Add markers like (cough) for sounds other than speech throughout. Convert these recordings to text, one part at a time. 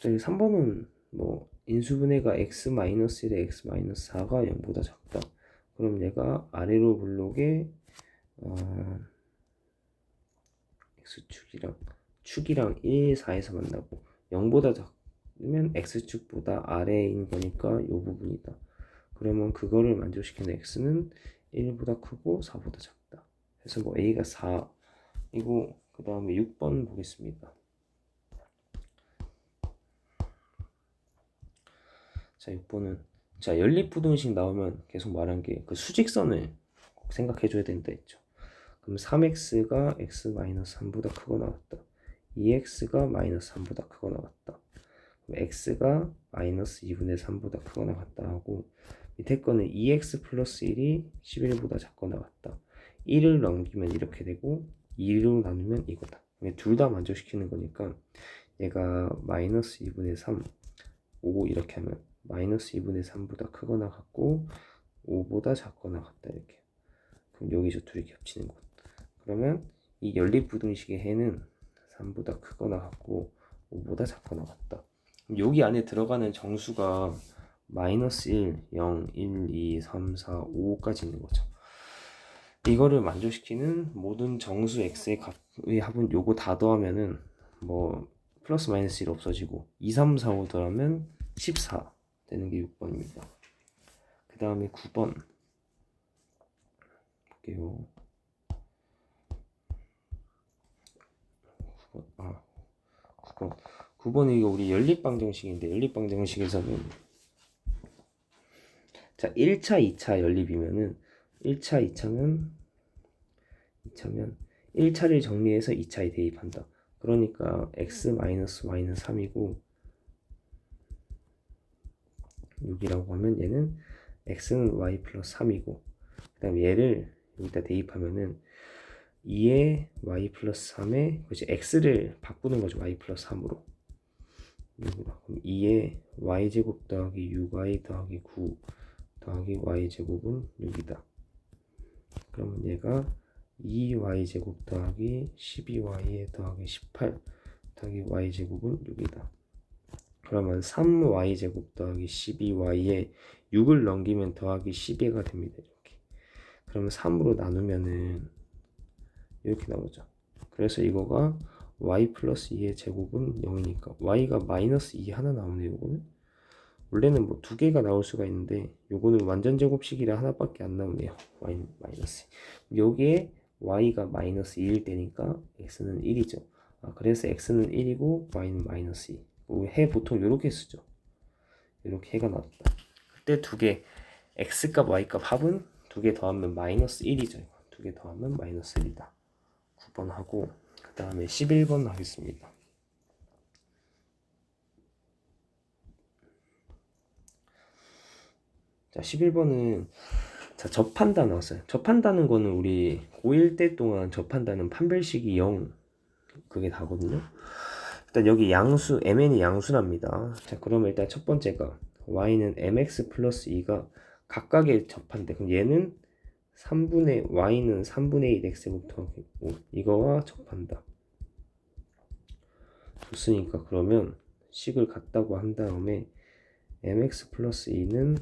저기 3번은 뭐 인수분해가 x 마이너스 1에 x 마이너스 4가 0보다 작다. 그럼 얘가 아래로 블록에 어, x축이랑 축이랑 1, 4에서 만나고 0보다 작으면 x축보다 아래인 거니까 이 부분이다. 그러면 그거를 만족시키는 x는 1보다 크고 4보다 작다. 그래서 뭐 a가 4 이고 그 다음에 6번 보겠습니다. 자 6번은 자 연립부등식 나오면 계속 말한 게 그 수직선을 꼭 생각해 줘야 된다 했죠. 그럼 3x가 x 마이너스 3보다 크거 나왔다. 2x가 마이너스 3보다 크거 나왔다. x가 마이너스 2분의 3보다 크거 나왔다 하고 밑에 거는 2x 플러스 1이 11보다 작거 나왔다. 1을 넘기면 이렇게 되고 2로 나누면 이거다. 둘 다 만족시키는 거니까 얘가 마이너스 2분의 3, 5 이렇게 하면 마이너스 2분의 3보다 크거나 같고 5보다 작거나 같다 이렇게. 그럼 여기서 둘이 겹치는 곳. 그러면 이 연립부등식의 해는 3보다 크거나 같고 5보다 작거나 같다. 여기 안에 들어가는 정수가 마이너스 1, 0, 1, 2, 3, 4, 5까지 있는 거죠. 이거를 만족시키는 모든 정수 x의 값의 합은 요거 다 더하면은 뭐 플러스 마이너스 1 없어지고 2, 3, 4, 5 더하면 14 되는 게 6번입니다. 그 다음에 9번 볼게요. 9번, 아, 9번. 9번은 이거 우리 연립방정식인데 연립방정식에서는 자 1차, 2차 연립이면은 1차, 2차면 2차면 1차를 정리해서 2차에 대입한다. 그러니까 x 마이너스 3이고 6이라고 하면 얘는 x는 y 플러스 3이고 그 다음에 얘를 여기다 대입하면은 2에 y 플러스 3에 그렇지 x를 바꾸는 거죠 y 플러스 3으로 6이다. 그럼 2에 y제곱 더하기 6y 더하기 9 더하기 y제곱은 6이다. 그러면 얘가 2y제곱 더하기 12y 더하기 18 더하기 y제곱은 6이다. 그러면 3y제곱 더하기 12y에 6을 넘기면 더하기 12가 됩니다. 이렇게. 그러면 3으로 나누면은 이렇게 나오죠. 그래서 이거가 y 플러스 2의 제곱은 0이니까 y가 마이너스 2 하나 나오네요. 이거는 원래는 뭐 두 개가 나올 수가 있는데 요거는 완전 제곱식이라 하나밖에 안 나오네요. y 마이너스 여기에 y가 마이너스 2일 때니까 x는 1이죠. 아, 그래서 x는 1이고 y는 마이너스 2. 해 보통 이렇게 쓰죠. 이렇게 해가 나왔다. 그때 두 개 x값 y값 합은 두 개 더하면 마이너스 1이죠. 두 개 더하면 마이너스 1이다. 9번 하고 그 다음에 11번 하겠습니다. 자 11번은 자 접한다 나왔어요. 접한다는 거는 우리 고1 때 동안 접한다는 판별식이 0 그게 다거든요. 일단 여기 양수 mn이 양수랍니다. 자 그러면 일단 첫 번째가 y는 mx 플러스 2가 각각에 접한대. 그럼 얘는 3분의 y는 3분의 1 x부터 이거와 접한다. 좋으니까 그러면 식을 같다고 한 다음에 mx 플러스 2는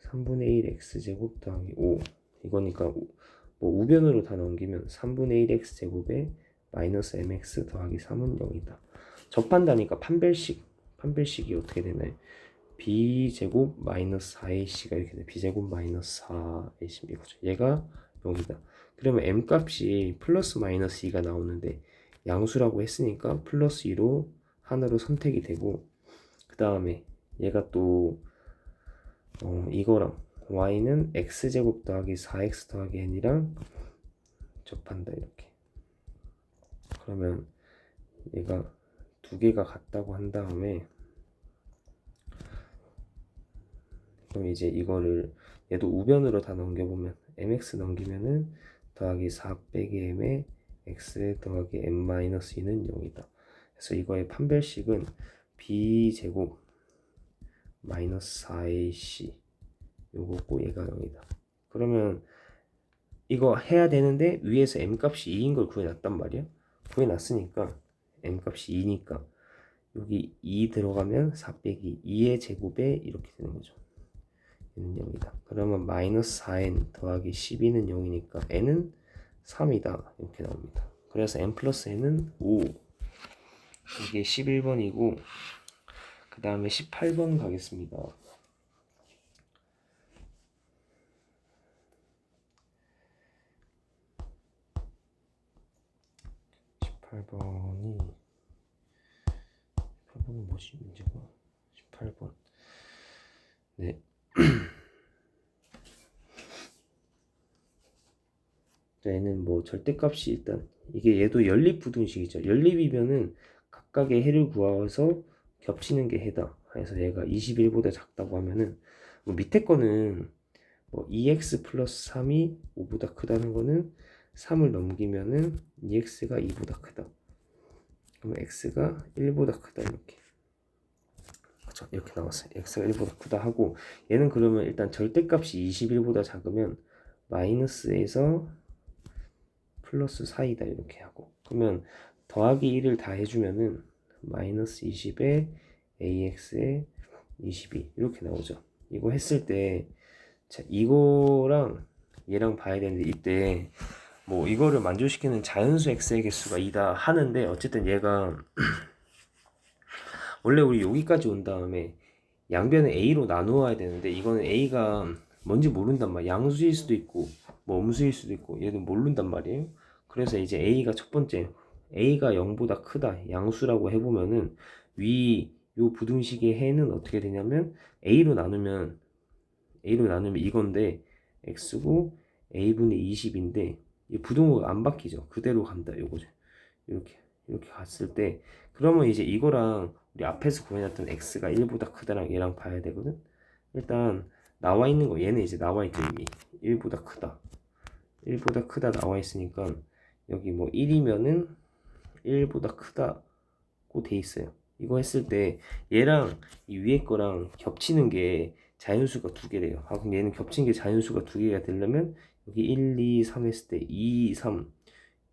3분의 1 x제곱 더하기 5 이거니까 뭐 우변으로 다 넘기면 3분의 1 x제곱에 마이너스 mx 더하기 3은 0이다. 접한다니까 판별식 판별식이 어떻게 되나요? b제곱 마이너스 4ac가 이렇게 돼. b제곱 마이너스 4ac 이거죠. 얘가 0이다. 그러면 m 값이 플러스 마이너스 2가 나오는데 양수라고 했으니까 플러스 2로 하나로 선택이 되고 그 다음에 얘가 또 어, 이거랑 y는 x제곱 더하기 4x 더하기 n이랑 접한다 이렇게 그러면 얘가 두 개가 같다고 한 다음에 그럼 이제 이거를 얘도 우변으로 다 넘겨보면 mx 넘기면은 더하기 4 빼기 m에 x 더하기 m-2는 0이다. 그래서 이거의 판별식은 b제곱 마이너스 4ac 요거고 얘가 0이다. 그러면 이거 해야 되는데 위에서 m 값이 2인 걸 구해놨단 말이야. 구해놨으니까 m 값이 2니까 여기 2 들어가면 4 빼기 2의 제곱에 이렇게 되는 거죠. 얘는 0이다. 그러면 마이너스 4n 더하기 12는 0이니까 n은 3이다. 이렇게 나옵니다. 그래서 n 플러스 n은 5. 이게 11번이고 그 다음에 18번 가겠습니다. 18번이 18번은 뭐지 문제가 18번. 네. (clears throat) 얘는 뭐 절대값이 일단 이게 얘도 연립부등식이죠. 연립이면은 각각의 해를 구하서 겹치는 게 해다. 그래서 얘가 21보다 작다고 하면은 뭐 밑에 거는 뭐 2x 플러스 3이 5보다 크다는 거는 3을 넘기면은 2x가 2보다 크다. 그러면 x가 1보다 크다 이렇게. 그렇죠. 이렇게 나왔어요. x가 1보다 크다 하고 얘는 그러면 일단 절대값이 21보다 작으면 마이너스에서 플러스 4이다 이렇게 하고 그러면 더하기 1을 다 해주면은 마이너스 20에 ax에 22 이렇게 나오죠. 이거 했을 때 자, 이거랑 얘랑 봐야 되는데 이때 뭐 이거를 만족시키는 자연수 x의 개수가 2다 하는데 어쨌든 얘가 (clears throat) 원래 우리 여기까지 온 다음에 양변을 a로 나누어야 되는데 이거는 a가 뭔지 모른단 말이야. 양수일 수도 있고 뭐 음수일 수도 있고 얘는 모른단 말이에요. 그래서 이제 a가 첫 번째 a가 0보다 크다. 양수라고 해보면은 위 요 부등식의 해는 어떻게 되냐면 a로 나누면 a로 나누면 이건데 x고 a분의 20인데 이 부등호가 안 바뀌죠. 그대로 간다. 요거죠. 이렇게 이렇게 갔을 때 그러면 이제 이거랑 우리 앞에서 구해놨던 x가 1보다 크다랑 얘랑 봐야 되거든. 일단 나와 있는 거 얘는 이제 나와 있죠 이미 1보다 크다. 1보다 크다 나와 있으니까 여기 뭐 1이면은 1보다 크다고 돼 있어요. 이거 했을 때 얘랑 이 위에 거랑 겹치는 게 자연수가 두 개래요. 아, 그럼 얘는 겹친 게 자연수가 두 개가 되려면 여기 1, 2, 3 했을 때 2, 3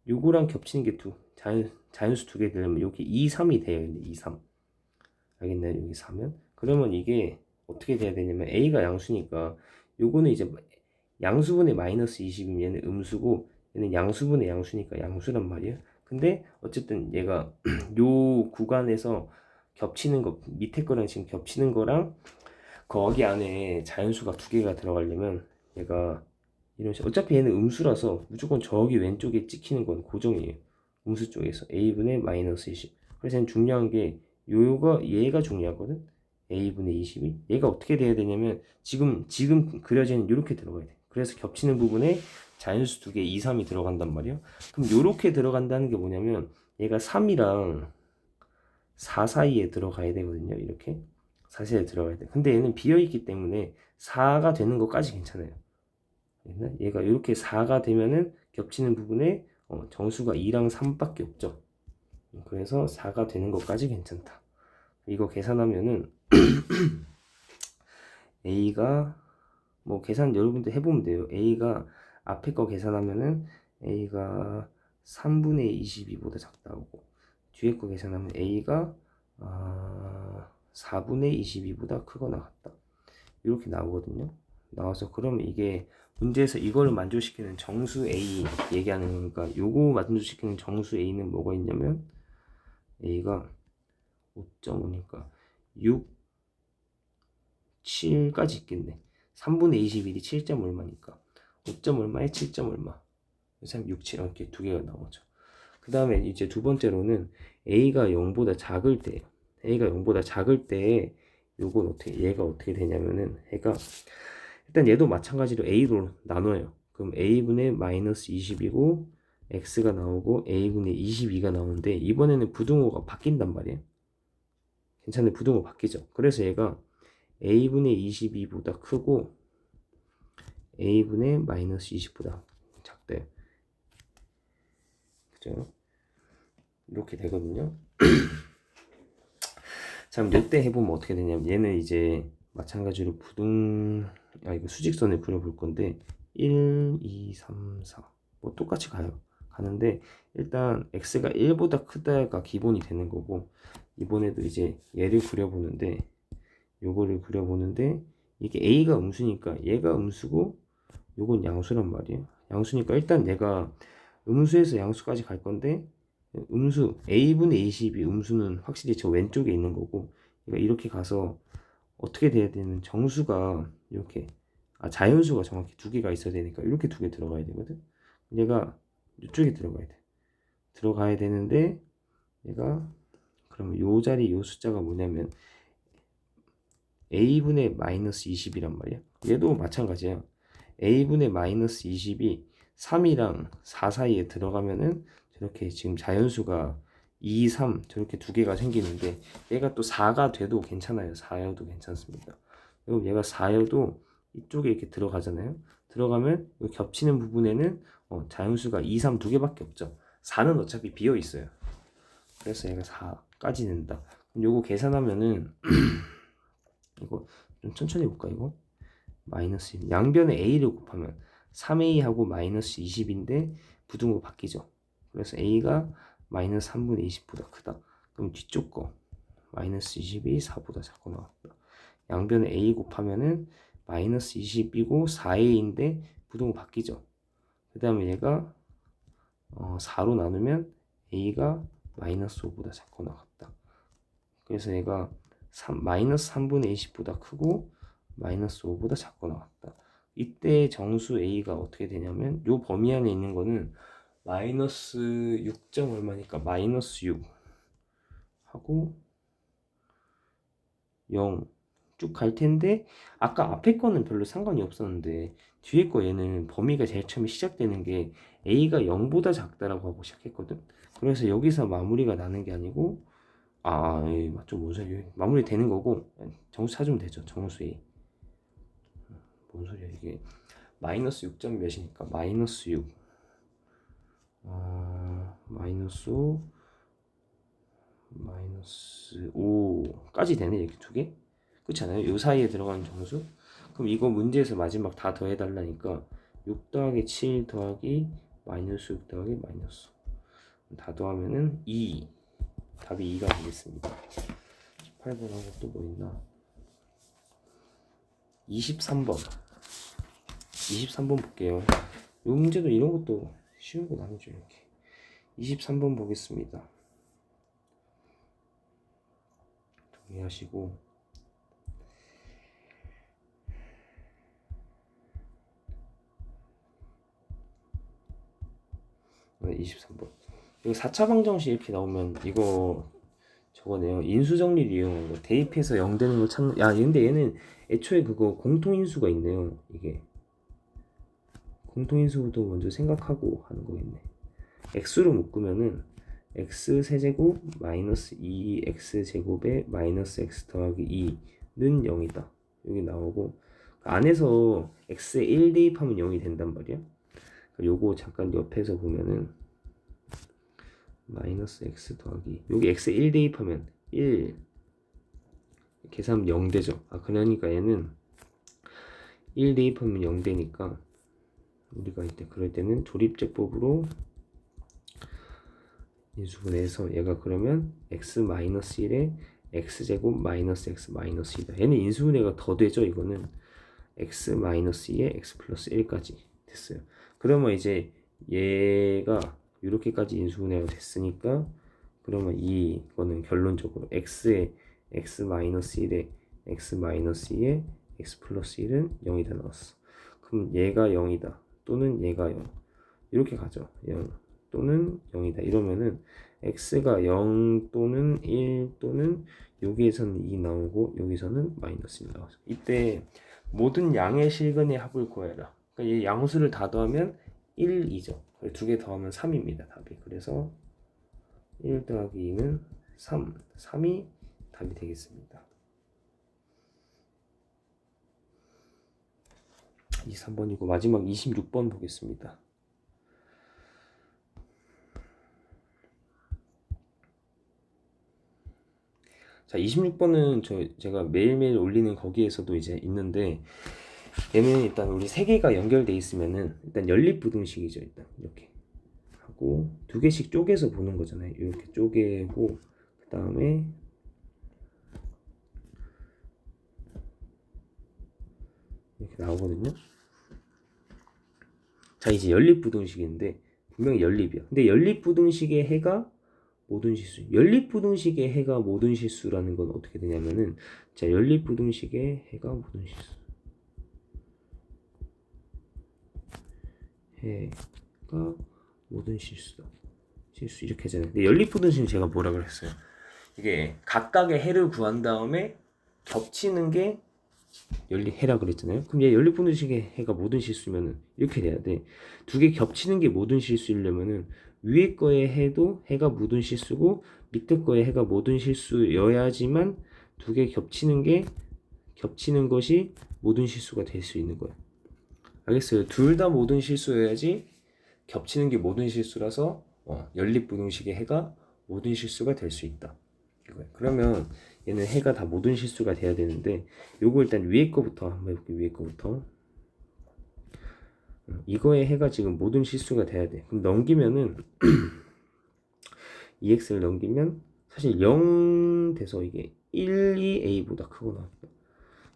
요거랑 겹치는 게 두 자연, 자연수 두 개 되려면 여기 2, 3이 돼요. 2, 3 알겠나요? 여기 3면 그러면 이게 어떻게 돼야 되냐면 A가 양수니까 요거는 이제 양수분의 마이너스 20이면 얘는 음수고 얘는 양수분의 양수니까 양수란 말이에요. 근데 어쨌든 얘가 (clears throat) 요 구간에서 겹치는 거 밑에 거랑 지금 겹치는 거랑 거기 안에 자연수가 두 개가 들어가려면 얘가 이런 식 어차피 얘는 음수라서 무조건 저기 왼쪽에 찍히는 건 고정이에요. 음수 쪽에서 a분의 마이너스 20. 그래서 얘는 중요한 게 요가 얘가 중요하거든. a분의 22. 얘가 어떻게 돼야 되냐면 지금 지금 그려지는 이렇게 들어가야 돼. 그래서 겹치는 부분에 자연수 두 개 2, 3이 들어간단 말이야. 그럼 요렇게 들어간다는 게 뭐냐면 얘가 3이랑 4 사이에 들어가야 되거든요. 이렇게 4 사이에 들어가야 돼. 근데 얘는 비어 있기 때문에 4가 되는 것까지 괜찮아요. 얘가 이렇게 4가 되면은 겹치는 부분에 어, 정수가 2랑 3밖에 없죠. 그래서 4가 되는 것까지 괜찮다. 이거 계산하면은 (clears throat) A가 뭐 계산 여러분들 해보면 돼요. A가 앞에 거 계산하면은 A가 3분의 22보다 작다고 뒤에 거 계산하면 A가 아, 4분의 22보다 크거나 같다. 이렇게 나오거든요. 나와서 그러면 이게 문제에서 이거를 만족시키는 정수 A 얘기하는 거니까 요거 만족시키는 정수 A는 뭐가 있냐면 A가 5.5니까 6, 7까지 있겠네 3분의 21이 7점 얼마니까 5점 얼마에 7점 얼마 그래서 6, 7 이렇게 두 개가 나오죠 그 다음에 이제 두 번째로는 A가 0보다 작을 때 A가 0보다 작을 때 요건 어떻게 얘가 어떻게 되냐면은 얘가 일단 얘도 마찬가지로 a로 나눠요. 그럼 a분의 마이너스 20이고 x가 나오고 a분의 22가 나오는데 이번에는 부등호가 바뀐단 말이에요. 괜찮네 부등호 바뀌죠. 그래서 얘가 a분의 22보다 크고 a분의 마이너스 20보다 작대요. 그죠? 이렇게 되거든요. (clears throat) 자, 그럼 이때 해보면 어떻게 되냐면 얘는 이제 마찬가지로 부등 아 이거 수직선을 그려볼 건데 1, 2, 3, 4. 뭐 똑같이 가요. 가는데 일단 x가 1보다 크다가 기본이 되는 거고 이번에도 이제 얘를 그려보는데 요거를 그려보는데 이게 A가 음수니까 얘가 음수고 요건 양수란 말이에요. 양수니까 일단 내가 음수에서 양수까지 갈 건데 음수 A분의 A12 음수는 확실히 저 왼쪽에 있는 거고 그러니까 이렇게 가서 어떻게 돼야 되는 정수가 이렇게 아 자연수가 정확히 두 개가 있어야 되니까 이렇게 두 개 들어가야 되거든. 얘가 이쪽에 들어가야 돼. 들어가야 되는데 얘가 그러면 요 자리 요 숫자가 뭐냐면 a분의 마이너스 20이란 말이야. 얘도 마찬가지야. a분의 마이너스 20이 3이랑 4 사이에 들어가면은 저렇게 지금 자연수가 2, 3 저렇게 두 개가 생기는데 얘가 또 4가 돼도 괜찮아요. 4여도 괜찮습니다. 그리고 얘가 4여도 이쪽에 이렇게 들어가잖아요. 들어가면 이 겹치는 부분에는 어, 자연수가 2, 3 두 개밖에 없죠. 4는 어차피 비어 있어요. 그래서 얘가 4까지 된다. 그럼 요거 계산하면은 (clears throat) 이거 좀 천천히 볼까 이거? 마이너스 1. 양변에 a를 곱하면 3a하고 마이너스 20인데 부등호 바뀌죠. 그래서 a가 마이너스 3분의 20보다 크다. 그럼 뒤쪽 거 마이너스 20이 4보다 작고 나왔다. 양변에 a 곱하면은 마이너스 20이고 4a인데 부등호 바뀌죠. 그 다음에 얘가 어, 4로 나누면 a가 마이너스 5보다 작고 나갔다. 그래서 얘가 3, 마이너스 3분의 20보다 크고 마이너스 5보다 작고 나왔다. 이때 정수 a가 어떻게 되냐면 요 범위 안에 있는 거는 마이너스 6 점 얼마니까 마이너스 6 하고 0 쭉 갈 텐데 아까 앞에 거는 별로 상관이 없었는데 뒤에 거 얘는 범위가 제일 처음에 시작되는 게 a가 0보다 작다라고 하고 시작했거든. 그래서 여기서 마무리가 나는 게 아니고 아, 예, 맞죠. 뭔 소리야. 마무리 되는 거고, 정수 찾으면 되죠. 정수 A. 뭔 소리야, 이게. 마이너스 6점 몇이니까, 마이너스 6. 어, 마이너스 5, 마이너스 5까지 되네, 이렇게 두 개? 그렇지 않아요? 요 사이에 들어가는 정수? 그럼 이거 문제에서 마지막 다 더해달라니까, 6 더하기 7 더하기 마이너스 6 더하기 마이너스. 다 더하면은 2. 답이 2가 되겠습니다. 18번하고 또 뭐 있나? 23번. 23번 볼게요. 이 문제도 이런 것도 쉬운 건 아니죠, 이렇게. 23번 보겠습니다. 동의하시고. 네, 23번. 이거 4차 방정식 이렇게 나오면 이거 저거네요. 인수정리를 이용한 거. 대입해서 0 되는 걸 찾는. 야, 근데 얘는 애초에 그거 공통인수가 있네요. 이게. 공통인수도 먼저 생각하고 하는 거겠네. x로 묶으면은 x 세제곱 마이너스 2x 제곱에 마이너스 x 더하기 2는 0이다. 여기 나오고 그 안에서 x에 1 대입하면 0이 된단 말이야. 요거 잠깐 옆에서 보면은 마이너스 x 더하기 여기 x 1 대입하면 1 계산 0 되죠 아 그러니까 얘는 1 대입하면 0 되니까 우리가 이때 그럴 때는 조립제법으로 인수분해해서 얘가 그러면 x 마이너스 1에 x제곱 마이너스 x 마이너스 2다. 얘는 인수분해가 더 되죠 이거는. x 마이너스 2에 x 플러스 1까지 됐어요. 그러면 이제 얘가 이렇게까지 인수분해가 됐으니까 그러면 이거는 결론적으로 x에 x-1에 x-2에 x 플러스 1은 0이다 나왔어. 그럼 얘가 0이다 또는 얘가 0 이렇게 가죠. 0 또는 0이다 이러면은 x가 0 또는 1 또는 여기에서는 2 나오고 여기서는 마이너스 1 나와서 이때 모든 양의 실근의 합을 구해라. 그러니까 이 양수를 다 더하면 1이죠. 두 개 더하면 3입니다. 답이. 그래서 1 더하기 2는 3. 3이 답이 되겠습니다. 23번이고 마지막 26번 보겠습니다. 자, 26번은 저 제가 매일매일 올리는 거기에서도 이제 있는데 얘는 일단 우리 세 개가 연결돼 있으면은 일단 연립 부등식이죠, 일단. 이렇게 하고 두 개씩 쪼개서 보는 거잖아요. 이렇게 쪼개고 그다음에 이렇게 나오거든요. 자 이제 연립부등식인데 분명히 연립이야. 근데 연립부등식의 해가 모든 실수. 연립부등식의 해가 모든 실수라는 건 어떻게 되냐면은 자 연립부등식의 해가 모든 실수. 해가 모든 실수다. 실수 이렇게 하잖아요. 근데 연립부등식은 제가 뭐라 그랬어요? 이게 각각의 해를 구한 다음에 겹치는 게 연립해라 그랬잖아요. 그럼 얘 연립분식의 해가 모든 실수면은 이렇게 돼야 돼. 두 개 겹치는 게 모든 실수이려면은 위에 거의 해도 해가 모든 실수고 밑에 거의 해가 모든 실수여야지만 두 개 겹치는 게 겹치는 것이 모든 실수가 될 수 있는 거야. 알겠어요? 둘 다 모든 실수여야지 겹치는 게 모든 실수라서 어, 연립분식의 해가 모든 실수가 될 수 있다. 그러면 얘는 해가 다 모든 실수가 돼야 되는데 요거 일단 위에 거부터 한번 해볼게요 위에 거부터. 음, 이거의 해가 지금 모든 실수가 돼야 돼. 그럼 넘기면은 (clears throat) EX를 넘기면 사실 0 돼서 이게 1, 2A보다 크거나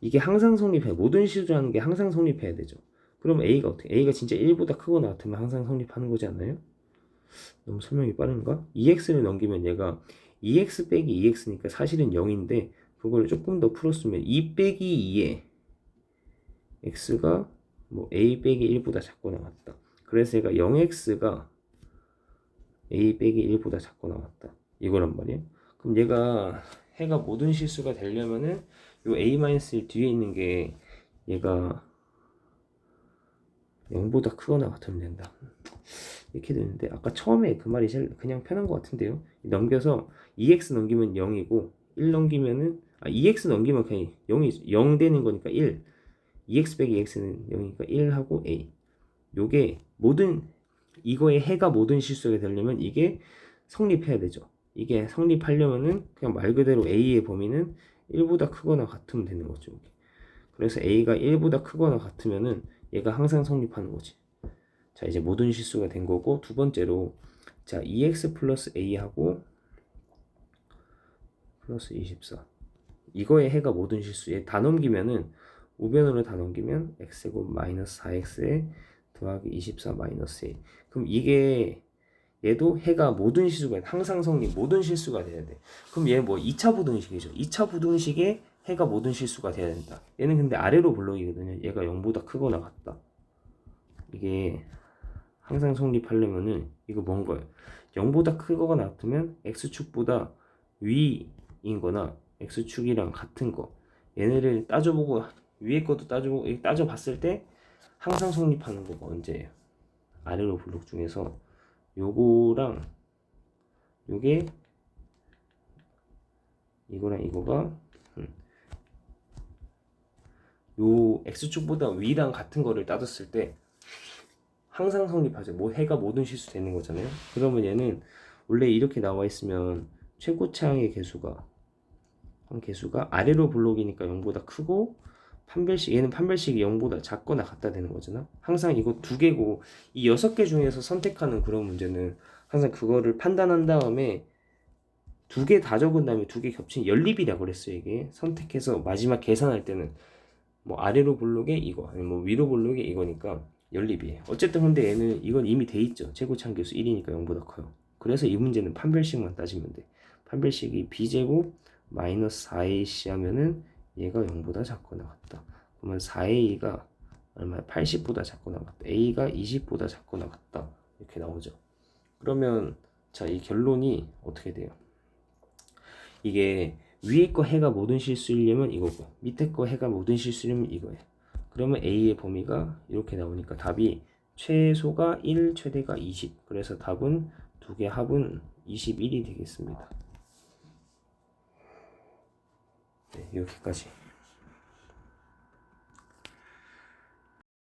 이게 항상 성립해. 모든 실수라는 게 항상 성립해야 되죠. 그럼 A가 어떻게 A가 진짜 1보다 크거나 같으면 항상 성립하는 거지 않나요? 너무 설명이 빠른가? EX를 넘기면 얘가 2x 빼기 2x니까 사실은 0인데 그걸 조금 더 풀었으면 2 빼기 2에 x가 뭐 a 빼기 1보다 작고 나왔다. 그래서 얘가 0x가 a 빼기 1보다 작고 나왔다. 이거란 말이에요. 그럼 얘가 해가 모든 실수가 되려면은 요 a-1 뒤에 있는 게 얘가 0보다 크거나 같으면 된다. 이렇게 되는데 아까 처음에 그 말이 제일 그냥 편한 것 같은데요. 넘겨서 2x 넘기면 0이고 1 넘기면은 아 2x 넘기면 그냥 0이 0 되는 거니까 1 2x 빼기 x는 0이니까 1하고 a 요게 모든 이거의 해가 모든 실수가 되려면 이게 성립해야 되죠. 이게 성립하려면은 그냥 말 그대로 a의 범위는 1보다 크거나 같으면 되는 거죠. 그래서 a가 1보다 크거나 같으면은 얘가 항상 성립하는 거지. 자 이제 모든 실수가 된 거고 두 번째로 자 2x 플러스 a하고 플러스 24 이거의 해가 모든 실수에 다 넘기면은 우변으로 다 넘기면 x제곱 마이너스 4x에 더하기 24 마이너스 a. 그럼 이게 얘도 해가 모든 실수가 항상 성립 모든 실수가 돼야 돼. 그럼 얘 뭐 2차 부등식이죠. 2차 부등식에 해가 모든 실수가 돼야 된다. 얘는 근데 아래로 블록이거든요. 얘가 0보다 크거나 같다. 이게 항상 성립하려면은 이거 뭔 거예요? 0보다 크거나 같으면 x축보다 위인 거나 x축이랑 같은 거. 얘네를 따져보고 위에 것도 따져보고 따져봤을 때 항상 성립하는 거가 언제예요? 아래로 블록 중에서 요거랑 요게 이거랑 이거가 음, 요 x축보다 위랑 같은 거를 따졌을 때 항상 성립하죠. 뭐 해가 모든 실수 되는 거잖아요. 그러면 얘는 원래 이렇게 나와 있으면 최고차항의 개수가 한 개수가 아래로 블록이니까 0보다 크고 판별식 얘는 판별식이 0보다 작거나 같다 되는 거잖아. 항상 이거 두 개고 이 여섯 개 중에서 선택하는 그런 문제는 항상 그거를 판단한 다음에 두 개 다 적은 다음에 두 개 겹친 연립이라고 그랬어요 이게 선택해서 마지막 계산할 때는 뭐 아래로 블록에 이거 아니면 뭐 위로 블록에 이거니까 연립이에요. 어쨌든 근데 얘는 이건 이미 돼 있죠. 최고차항 개수 1이니까 0보다 커요. 그래서 이 문제는 판별식만 따지면 돼. 판별식이 b제곱 마이너스 4ac 하면은 얘가 0보다 작거나 같다. 그러면 4a가 얼마 80보다 작거나 같다. a가 20보다 작거나 같다. 이렇게 나오죠. 그러면 자, 이 결론이 어떻게 돼요? 이게 위에 거 해가 모든 실수이려면 이거고 밑에 거 해가 모든 실수이려면 이거예요. 그러면 A의 범위가 이렇게 나오니까 답이 최소가 1, 최대가 20. 그래서 답은 두 개 합은 21이 되겠습니다. 네, 이렇게까지.